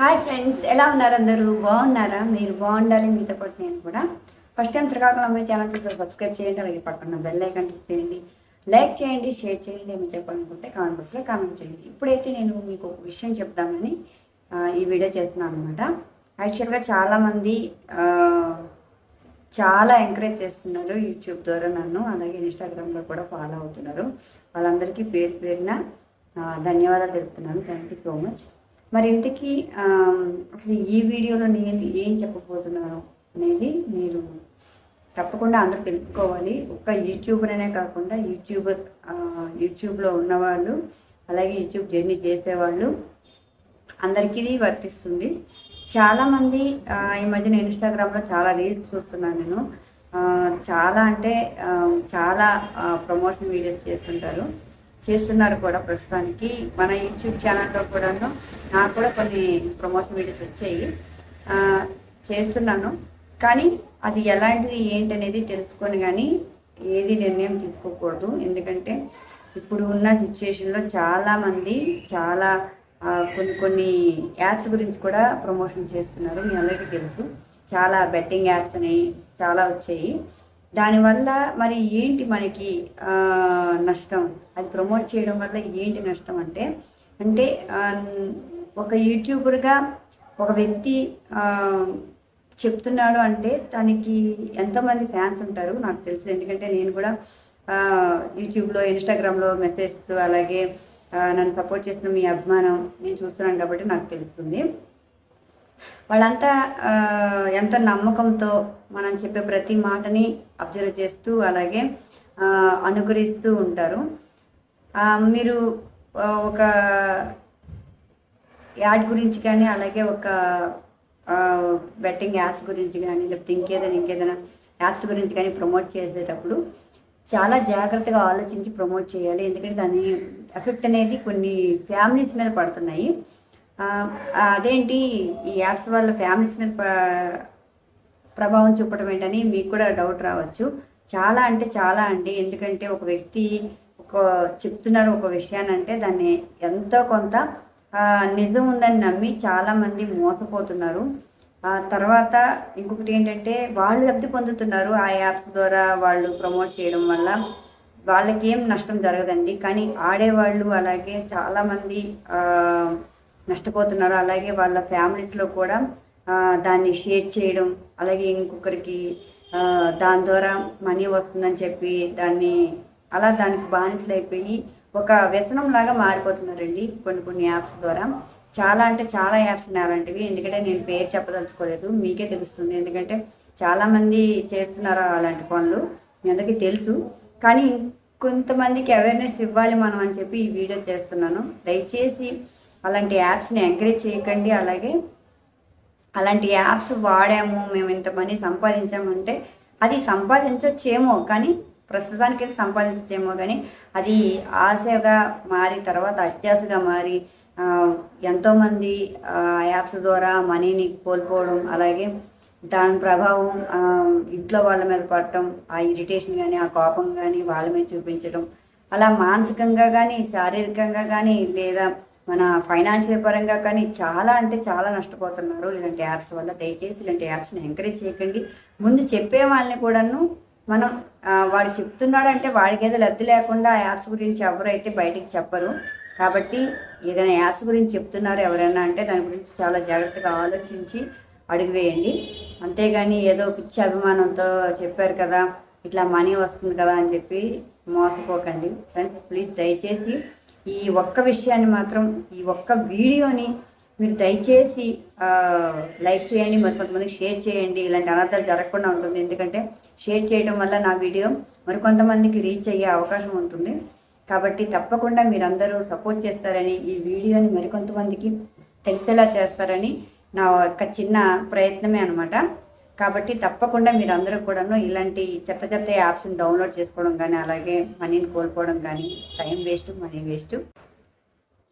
Hi friends ఎలా ఉన్నారు అందరూ? బాగున్నారా? మీరు బాగుండాలి మీతో పాటు నేను కూడా. ఫస్ట్ టైం శ్రీకాకుళం అమ్మాయి ఛానల్ చూసి సబ్స్క్రైబ్ చేయండి అలాగే పక్కన బెల్ ఐకాన్ క్లిక్ చేయండి. లైక్ చేయండి షేర్ చేయండి ఏమి చెప్పాలనుకుంటే కామెంట్ బాక్స్లో కామెంట్ చేయండి. ఇప్పుడైతే నేను మీకు ఒక విషయం చెప్దామని ఈ వీడియో చేస్తున్నాను అనమాట యాక్చువల్గా చాలామంది చాలా ఎంకరేజ్ చేస్తున్నారు యూట్యూబ్ ద్వారా నన్ను. అలాగే ఇన్స్టాగ్రామ్లో కూడా ఫాలో అవుతున్నారు. వాళ్ళందరికీ పేరు పేరున ధన్యవాదాలు తెలుపుతున్నాను. థ్యాంక్ యూ సో మచ్ మరి ఇంటికి అసలు ఈ వీడియోలో నేను ఏం చెప్పబోతున్నాను అనేది మీరు తప్పకుండా అందరూ తెలుసుకోవాలి. ఒక్క యూట్యూబర్ అనే కాకుండా యూట్యూబర్ యూట్యూబ్లో ఉన్నవాళ్ళు అలాగే యూట్యూబ్ జర్నీ చేసేవాళ్ళు అందరికీ ఇది వర్తిస్తుంది. చాలామంది ఈ ఈ మధ్యన ఇన్స్టాగ్రామ్లో చాలా రీల్స్ చూస్తున్నాను నేను. చాలా అంటే చాలా ప్రమోషన్ వీడియోస్ చేస్తుంటారు. చేస్తున్నారు కూడా ప్రస్తుతానికి. మన యూట్యూబ్ ఛానల్లో కూడాను నాకు కూడా కొన్ని ప్రమోషన్ వీడియోస్ వచ్చాయి. చేస్తున్నాను. కానీ అది ఎలాంటిది ఏంటి అనేది తెలుసుకొని కానీ ఏది నిర్ణయం తీసుకోకూడదు. ఎందుకంటే ఇప్పుడు ఉన్న సిచ్యుయేషన్లో చాలామంది చాలా కొన్ని కొన్ని యాప్స్ గురించి కూడా ప్రమోషన్ చేస్తున్నారు. మీ అందరికీ తెలుసు. చాలా బెట్టింగ్ యాప్స్ అని చాలా వచ్చాయి. దానివల్ల మరి ఏంటి మనకి నష్టం? అది ప్రమోట్ చేయడం వల్ల ఏంటి నష్టం అంటే అంటే ఒక యూట్యూబర్గా ఒక వ్యక్తి చెప్తున్నాడు అంటే తనకి ఎంతమంది ఫ్యాన్స్ ఉంటారు నాకు తెలుసు. ఎందుకంటే నేను కూడా యూట్యూబ్లో ఇన్స్టాగ్రామ్లో మెసేజ్ అలాగే నన్ను సపోర్ట్ చేసిన మీ అభిమానం నేను చూస్తున్నాను కాబట్టి నాకు తెలుస్తుంది. వాళ్ళంతా ఎంత నమ్మకంతో మనం చెప్పే ప్రతి మాటని అబ్జర్వ్ చేస్తూ అలాగే అనుకరిస్తూ ఉంటారు. మీరు ఒక యాడ్ గురించి కానీ అలాగే ఒక బెట్టింగ్ యాప్స్ గురించి కానీ లేకపోతే ఇంకేదైనా ఇంకేదైనా యాప్స్ గురించి కానీ ప్రమోట్ చేసేటప్పుడు చాలా జాగ్రత్తగా ఆలోచించి ప్రమోట్ చేయాలి. ఎందుకంటే దాని ఎఫెక్ట్ అనేది కొన్ని ఫ్యామిలీస్ మీద పడుతున్నాయి. అదేంటి ఈ యాప్స్ వల్ల ఫ్యామిలీస్ మీద ప్రభావం చూపడం ఏంటని మీకు కూడా డౌట్ రావచ్చు. చాలా అంటే చాలా అండి. ఎందుకంటే ఒక వ్యక్తి ఒక చెప్తున్నారు ఒక విషయాన్ని అంటే దాన్ని ఎంతో కొంత నిజం ఉందని నమ్మి చాలామంది మోసపోతున్నారు. ఆ తర్వాత ఇంకొకటి ఏంటంటే వాళ్ళు లబ్ధి పొందుతున్నారు ఆ యాప్స్ ద్వారా వాళ్ళు ప్రమోట్ చేయడం వల్ల. వాళ్ళకి ఏం నష్టం జరగదండి. కానీ ఆడేవాళ్ళు అలాగే చాలామంది నష్టపోతున్నారు. అలాగే వాళ్ళ ఫ్యామిలీస్లో కూడా దాన్ని షేర్ చేయడం అలాగే ఇంకొకరికి దాని ద్వారా మనీ వస్తుందని చెప్పి దాన్ని అలా దానికి బానిసలు అయిపోయి ఒక వ్యసనం లాగా మారిపోతున్నారండి కొన్ని కొన్ని యాప్స్ ద్వారా. చాలా అంటే చాలా యాప్స్ ఉన్నాయి అలాంటివి ఎందుకంటే నేను పేరు చెప్పదలుచుకోలేదు. మీకే తెలుస్తుంది. ఎందుకంటే చాలామంది చేస్తున్నారు అలాంటి పనులు? మీ అందరికీ తెలుసు. కానీ కొంతమందికి అవేర్నెస్ ఇవ్వాలి మనం అని చెప్పి ఈ వీడియో చేస్తున్నాను. దయచేసి అలాంటి యాప్స్ని ఎంకరేజ్ చేయకండి. అలాగే అలాంటి యాప్స్ వాడాము మేము ఇంత మనీ సంపాదించామంటే అది సంపాదించవచ్చేమో కానీ ప్రస్తుతానికి అయితే సంపాదించచ్చేమో కానీ అది ఆశగా మారి తర్వాత అత్యాశగా మారి ఎంతోమంది ఆ, యాప్స్ ద్వారా మనీని కోల్పోవడం అలాగే దాని ప్రభావం ఇంట్లో వాళ్ళ మీద పడటం ఆ ఇరిటేషన్ కానీ ఆ కోపం కానీ వాళ్ళ మీద చూపించడం అలా మానసికంగా కానీ శారీరకంగా కానీ లేదా మన ఫైనాన్షియల్ పరంగా కానీ చాలా అంటే చాలా నష్టపోతున్నారు. ఇలాంటి యాప్స్ వల్ల దయచేసి ఇలాంటి యాప్స్ని ఎంకరేజ్ చేయకండి. ముందు చెప్పే వాళ్ళని కూడాను మనం వాడు చెప్తున్నాడంటే వాడికి ఏదో లబ్ధి లేకుండా ఆ యాప్స్ గురించి ఎవరైతే బయటికి చెప్పరు. కాబట్టి ఏదైనా యాప్స్ గురించి చెప్తున్నారు ఎవరైనా అంటే దాని గురించి చాలా జాగ్రత్తగా ఆలోచించి అడిగివేయండి అంతేగాని ఏదో పిచ్చి అభిమానంతో చెప్పారు కదా ఇట్లా మనీ వస్తుంది కదా అని చెప్పి మోసపోకండి. ఫ్రెండ్స్ ప్లీజ్ దయచేసి ఈ ఒక్క విషయాన్ని మాత్రం ఈ ఒక్క వీడియోని మీరు దయచేసి లైక్ చేయండి మరి కొంతమందికి షేర్ చేయండి. ఇలాంటి అనర్థాలు జరగకుండా ఉంటుంది. ఎందుకంటే షేర్ చేయడం వల్ల నా వీడియో మరికొంతమందికి రీచ్ అయ్యే అవకాశం ఉంటుంది. కాబట్టి తప్పకుండా మీరందరూ సపోర్ట్ చేస్తారని ఈ వీడియోని మరికొంతమందికి తెలిసేలా చేస్తారని నా యొక్క చిన్న ప్రయత్నమే అనమాట కాబట్టి తప్పకుండా మీరు అందరూ కూడాను ఇలాంటి చెత్త చెత్త యాప్స్ని డౌన్లోడ్ చేసుకోవడం కానీ అలాగే మనీని కోల్పోవడం కానీ టైం వేస్ట్ మనీ వేస్ట్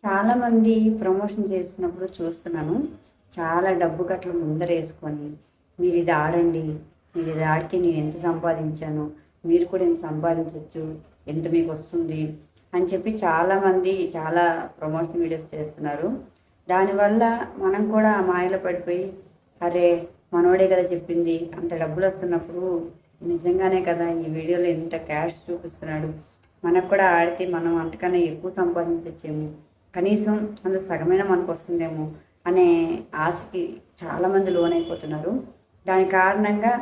చాలామంది ప్రమోషన్ చేసినప్పుడు చూస్తున్నాను. చాలా డబ్బు గట్ల ముందర వేసుకొని మీరు ఇది ఆడండి మీరు ఇది ఆడితే నేను ఎంత సంపాదించాను మీరు కూడా ఎంత సంపాదించవచ్చు ఎంత మీకు వస్తుంది అని చెప్పి చాలామంది చాలా ప్రమోషన్ వీడియోస్ చేస్తున్నారు. దానివల్ల మనం కూడా ఆ మాయలో పడిపోయి అరే మనోడే కదా చెప్పింది అంత డబ్బులు వస్తున్నప్పుడు నిజంగానే కదా ఈ వీడియోలో ఎంత క్యాష్ చూపిస్తున్నాడు. మనకు కూడా ఆడితే మనం అంతకన్నా ఎక్కువ సంపాదించచ్చేమో. కనీసం అంత సగమైన మనకు వస్తుందేమో అనే ఆశకి చాలామంది లోనైపోతున్నారు. దాని కారణంగా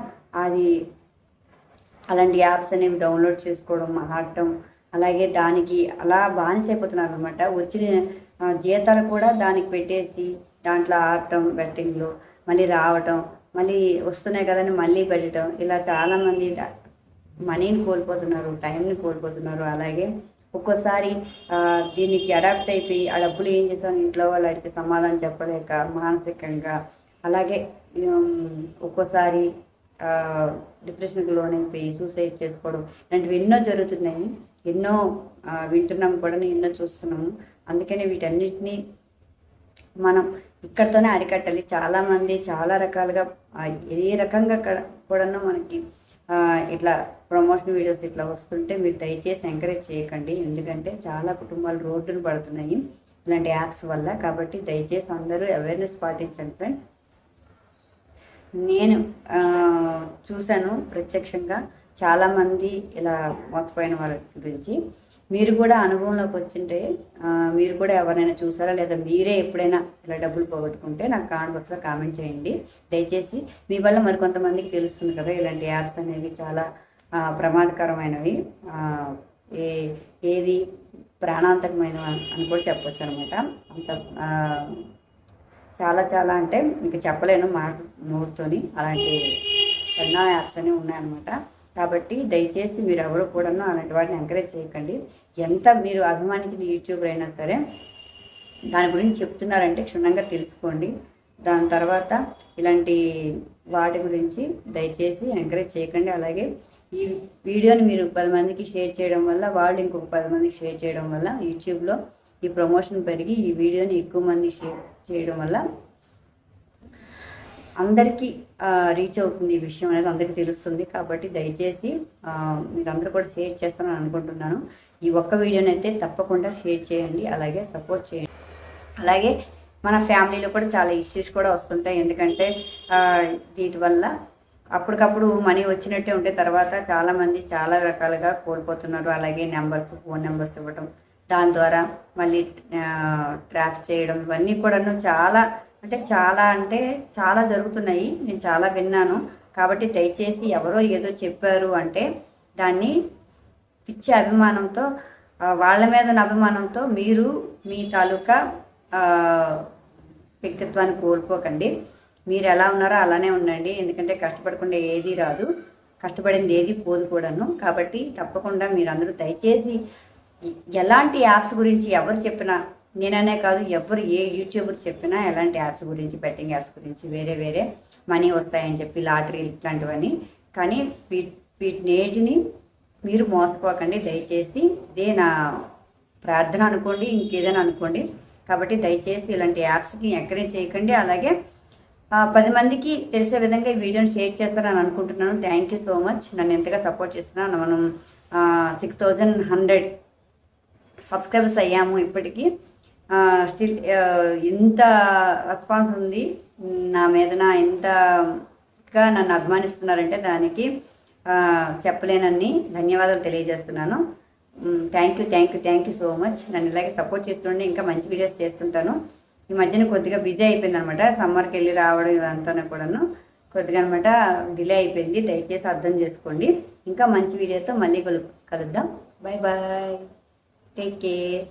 అది అలాంటి యాప్స్ అనేవి డౌన్లోడ్ చేసుకోవడం ఆడటం అలాగే దానికి అలా బానిసైపోతున్నారు అనమాట వచ్చిన జీతాలు కూడా దానికి పెట్టేసి దాంట్లో ఆడటం బెట్టింగ్లో మళ్ళీ రావటం మళ్ళీ వస్తున్నాయి కదని మళ్ళీ పెట్టడం ఇలా చాలామంది మనీని కోల్పోతున్నారు టైంని కోల్పోతున్నారు. అలాగే ఒక్కోసారి దీనికి అడాప్ట్ అయిపోయి ఆ డబ్బులు ఏం చేసాను ఇంట్లో వాళ్ళు అడిగితే సమాధానం చెప్పలేక మానసికంగా. అలాగే ఒక్కోసారి డిప్రెషన్కి డిప్రెషన్కి లోనైపోయి సూసైడ్ చేసుకోవడం ఇలాంటివి ఎన్నో జరుగుతున్నాయి. ఎన్నో వింటున్నాము వింటున్నాం కూడా ఎన్నో చూస్తున్నాము. అందుకని వీటన్నిటిని మనం ఇక్కడతోనే అరికట్టాలి. చాలామంది చాలా రకాలుగా ఏ రకంగా కూడానో కూడాను మనకి ఇట్లా ప్రమోషన్ వీడియోస్ ఇట్లా వస్తుంటే మీరు దయచేసి ఎంకరేజ్ చేయకండి. ఎందుకంటే చాలా కుటుంబాలు రోడ్డును పడుతున్నాయి ఇలాంటి యాప్స్ వల్ల. కాబట్టి దయచేసి అందరూ అవేర్నెస్ పాటించండి ఫ్రెండ్స్. నేను చూశాను ప్రత్యక్షంగా. చాలామంది ఇలా మోసపోయిన వాళ్ళ గురించి. మీరు కూడా అనుభవంలోకి వచ్చింటే మీరు కూడా ఎవరైనా చూసారా లేదా మీరే ఎప్పుడైనా ఇలా డబ్బులు పోగొట్టుకుంటే నాకు కామెంట్ బాక్స్లో కామెంట్ చేయండి. దయచేసి మీ వల్ల మరి కొంతమందికి తెలుస్తుంది కదా ఇలాంటి యాప్స్ అనేవి చాలా ప్రమాదకరమైనవి. ఏ ఏది ప్రాణాంతకమైన అని కూడా చెప్పొచ్చు అనమాట. అంత చాలా చాలా అంటే ఇంకా చెప్పలేను మాట నోటితోని. అలాంటి ఎన్నో యాప్స్ అనేవి ఉన్నాయన్నమాట. కాబట్టి దయచేసి మీరు ఎవరు కూడా అలాంటి వాటిని ఎంకరేజ్ చేయకండి. ఎంత మీరు అభిమానించిన యూట్యూబర్ అయినా సరే దాని గురించి చెప్తున్నారంటే క్షుణ్ణంగా తెలుసుకోండి. దాని తర్వాత ఇలాంటి వాటి గురించి దయచేసి ఎంకరేజ్ చేయకండి. అలాగే ఈ వీడియోని మీరు పది మందికి షేర్ చేయడం వల్ల వాళ్ళు ఇంకొక పది మందికి షేర్ చేయడం వల్ల యూట్యూబ్లో ఈ ప్రమోషన్ పెరిగి ఈ వీడియోని ఎక్కువ మందికి షేర్ చేయడం వల్ల అందరికీ రీచ్ అవుతుంది ఈ విషయం అనేది అందరికీ తెలుస్తుంది. కాబట్టి దయచేసి మీరందరూ కూడా షేర్ చేస్తారని అనుకుంటున్నాను. ఈ ఒక్క వీడియోని అయితే తప్పకుండా షేర్ చేయండి. అలాగే సపోర్ట్ చేయండి. అలాగే మన ఫ్యామిలీలో కూడా చాలా ఇష్యూస్ కూడా వస్తుంటాయి. ఎందుకంటే వీటి వల్ల అప్పటికప్పుడు మనీ వచ్చినట్టే ఉంటే తర్వాత చాలామంది చాలా రకాలుగా కోల్పోతున్నారు. అలాగే నెంబర్స్ ఫోన్ నెంబర్స్ ఇవ్వడం దాని ద్వారా మళ్ళీ ట్రాప్ చేయడం ఇవన్నీ కూడాను చాలా అంటే చాలా అంటే చాలా జరుగుతున్నాయి. నేను చాలా విన్నాను. కాబట్టి దయచేసి ఎవరో ఏదో చెప్పారు అంటే దాన్ని పిచ్చి అభిమానంతో వాళ్ళ మీద అభిమానంతో మీరు మీ తాలూకా వ్యక్తిత్వాన్ని కోల్పోకండి. మీరు ఎలా ఉన్నారో అలానే ఉండండి. ఎందుకంటే కష్టపడకుండా ఏది రాదు. కష్టపడింది ఏది పోదు కూడాను. కాబట్టి తప్పకుండా మీరందరూ దయచేసి ఎలాంటి యాప్స్ గురించి ఎవరు చెప్పినా నేననే కాదు ఎవరు ఏ యూట్యూబర్ చెప్పినా ఎలాంటి యాప్స్ గురించి బెట్టింగ్ యాప్స్ గురించి వేరే వేరే మనీ వస్తాయని చెప్పి లాటరీ ఇట్లాంటివన్నీ. కానీ వీటి వీటినేటిని మీరు మోసపోకండి. దయచేసి ఇదే నా ప్రార్థన అనుకోండి ఇంకేదైనా అనుకోండి. కాబట్టి దయచేసి ఇలాంటి యాప్స్కి ఎంకరేజ్ చేయకండి. అలాగే పది మందికి తెలిసే విధంగా ఈ వీడియోని షేర్ చేస్తారని అనుకుంటున్నాను. Thank you so much. నన్ను ఎంతగా సపోర్ట్ చేస్తున్నాను మనం సిక్స్ థౌజండ్ హండ్రెడ్ సబ్స్క్రైబర్స్ అయ్యాము ఇప్పటికీ. స్టిల్ ఇంత రెస్పాన్స్ ఉంది. నా మీద నా ఎంతగా నన్ను అభిమానిస్తున్నారంటే దానికి చెప్పలేనని ధన్యవాదాలు తెలియజేస్తున్నాను. Thank you thank you thank you so much నన్ను ఇలాగే సపోర్ట్ చేస్తుండే ఇంకా మంచి వీడియోస్ చేస్తుంటాను. ఈ మధ్యన కొద్దిగా బిజీ అయిపోయింది అనమాట సమ్మర్కి వెళ్ళి రావడం ఇదంతా కూడాను. కొద్దిగా అనమాట డిలే అయిపోయింది. దయచేసి అర్థం చేసుకోండి. ఇంకా మంచి వీడియోతో మళ్ళీ కలు కలుద్దాం. Bye bye take care